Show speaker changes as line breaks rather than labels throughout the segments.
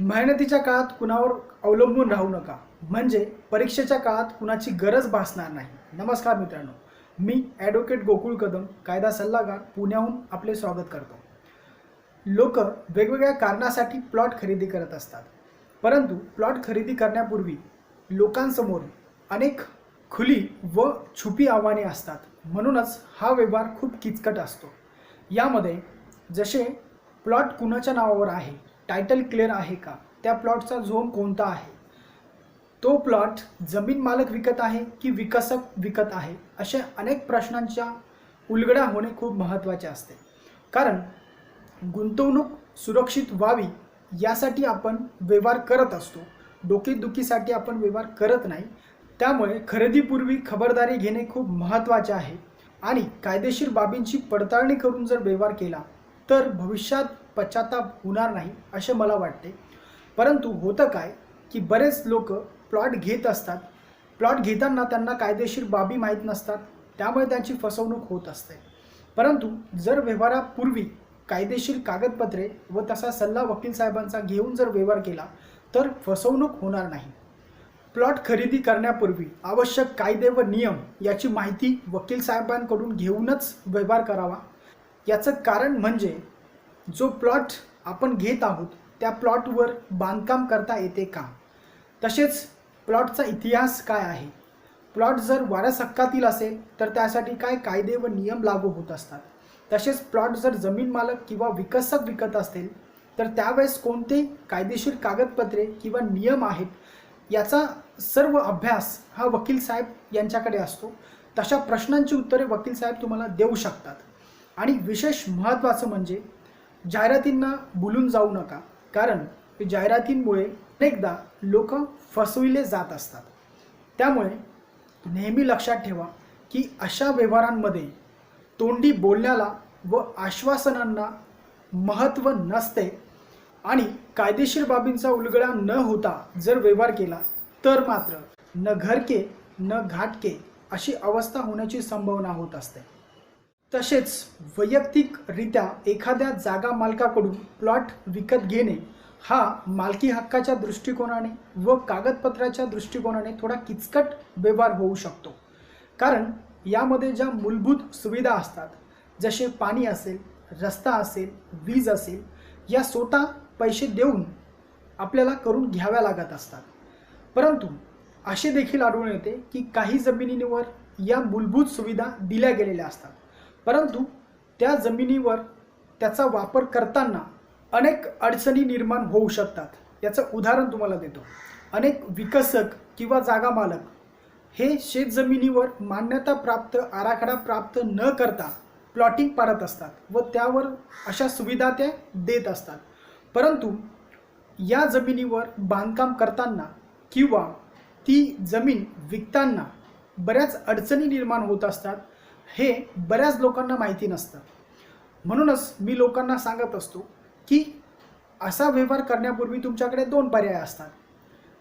मेहनतीच्या काळात कुणावर अवलंबून राहू नका. म्हणजे परीक्षेच्या काळात कुणाची गरज भासणार नाही. नमस्कार मित्रांनो मी ॲडव्होकेट गोकुळ कदम कायदा सल्लागार पुण्याहून आपले स्वागत करतो. लोक वेगवेगळ्या कारणासाठी प्लॉट खरेदी करत असतात. परंतु प्लॉट खरेदी करण्यापूर्वी लोकांसमोर अनेक खुली व छुपी आव्हाने असतात. म्हणूनच हा व्यवहार खूप किचकट असतो. यामध्ये जसे प्लॉट कुणाच्या नावावर आहे टायटल क्लिअर आहे का? त्या प्लॉटचा झोन कोणता आहे? तो प्लॉट जमीन मालक विकत आहे की विकसक विकत आहे? अशा अनेक प्रश्नांच्या उलगडा होणे खूप महत्त्वाचे असते. कारण गुंतवणूक सुरक्षित व्हावी यासाठी आपण व्यवहार करत असतो. डोकेदुखीसाठी आपण व्यवहार करत नाही. त्यामुळे खरेदीपूर्वी खबरदारी घेणे खूप महत्त्वाचे आहे. आणि कायदेशीर बाबींची पडताळणी करून जर व्यवहार केला तर भविष्यात पश्चाताप होणार नाही असे मला वाटते. परंतु होतं काय की बरेच लोक प्लॉट घेत असतात. प्लॉट घेताना त्यांना कायदेशीर बाबी माहीत नसतात. त्यामुळे त्यांची फसवणूक होत असते. परंतु जर व्यवहारापूर्वी कायदेशीर कागदपत्रे व तसा सल्ला वकील साहेबांचा घेऊन जर व्यवहार केला तर फसवणूक होणार नाही. प्लॉट खरेदी करण्यापूर्वी आवश्यक कायदे व नियम याची माहिती वकील साहेबांकडून घेऊनच व्यवहार करावा. याचं कारण म्हणजे जो प्लॉट आपण घेत आहोत त्या प्लॉटवर बांधकाम करता येते का? तसेच प्लॉटचा इतिहास काय आहे? प्लॉट जर वारस हक्कातील असेल तर त्यासाठी काय कायदे व नियम लागू होत असतात? तसेच प्लॉट जर जमीन मालक किंवा विकसक विकत असतील तर त्यावेळेस कोणते कायदेशीर कागदपत्रे किंवा नियम आहेत? याचा सर्व अभ्यास हा वकील साहेब यांच्याकडे असतो. तशा प्रश्नांची उत्तरे वकील साहेब तुम्हाला देऊ शकतात. आणि विशेष महत्त्वाचं म्हणजे जाहिरातींना भुलून जाऊ नका कारण जाहिरातींमुळे अनेकदा लोक फसविले जात असतात. त्यामुळे नेहमी लक्षात ठेवा की अशा व्यवहारांमध्ये तोंडी बोलण्याला व आश्वासनांना महत्त्व नसते आणि कायदेशीर बाबींचा उलगडा न होता जर व्यवहार केला तर मात्र न घरके न घाटके अशी अवस्था होण्याची संभावना होत असते. तसेच वैयक्तिकरित्या एखाद्या जागा मालकाकडून प्लॉट विकत घेणे हा मालकी हक्काच्या दृष्टिकोनाने व कागदपत्राच्या दृष्टिकोनाने थोडा किचकट व्यवहार होऊ शकतो. कारण यामध्ये ज्या मूलभूत सुविधा असतात जसे पाणी असेल रस्ता असेल वीज असेल या स्वतः पैसे देऊन आपल्याला करून घ्याव्या लागत असतात. परंतु असे देखील आढळून येते की काही जमिनींवर या मूलभूत सुविधा दिल्या गेलेल्या असतात. परंतु त्या जमिनीवर त्याचा वापर करताना अनेक अडचणी निर्माण होऊ शकतात. याचं उदाहरण तुम्हाला देतो. अनेक विकसक किंवा जागा मालक हे शेतजमिनीवर मान्यता प्राप्त आराखडा प्राप्त न करता प्लॉटिंग पाडत असतात व त्यावर अशा सुविधा त्या देत असतात. परंतु या जमिनीवर बांधकाम करताना किंवा ती जमीन विकताना बऱ्याच अडचणी निर्माण होत असतात. हे बऱ्याच लोकांना माहिती नसतं. म्हणूनच मी लोकांना सांगत असतो की असा व्यवहार करण्यापूर्वी तुमच्याकडे दोन पर्याय असतात.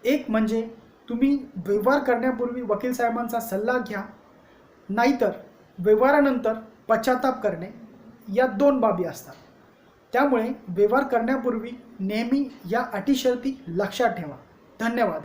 एक म्हणजे तुम्ही व्यवहार करण्यापूर्वी वकील साहेबांचा सल्ला घ्या नाहीतर व्यवहारानंतर पश्चाताप करणे या दोन बाबी असतात. त्यामुळे व्यवहार करण्यापूर्वी नेहमी या अटीशर्ती लक्षात ठेवा. धन्यवाद.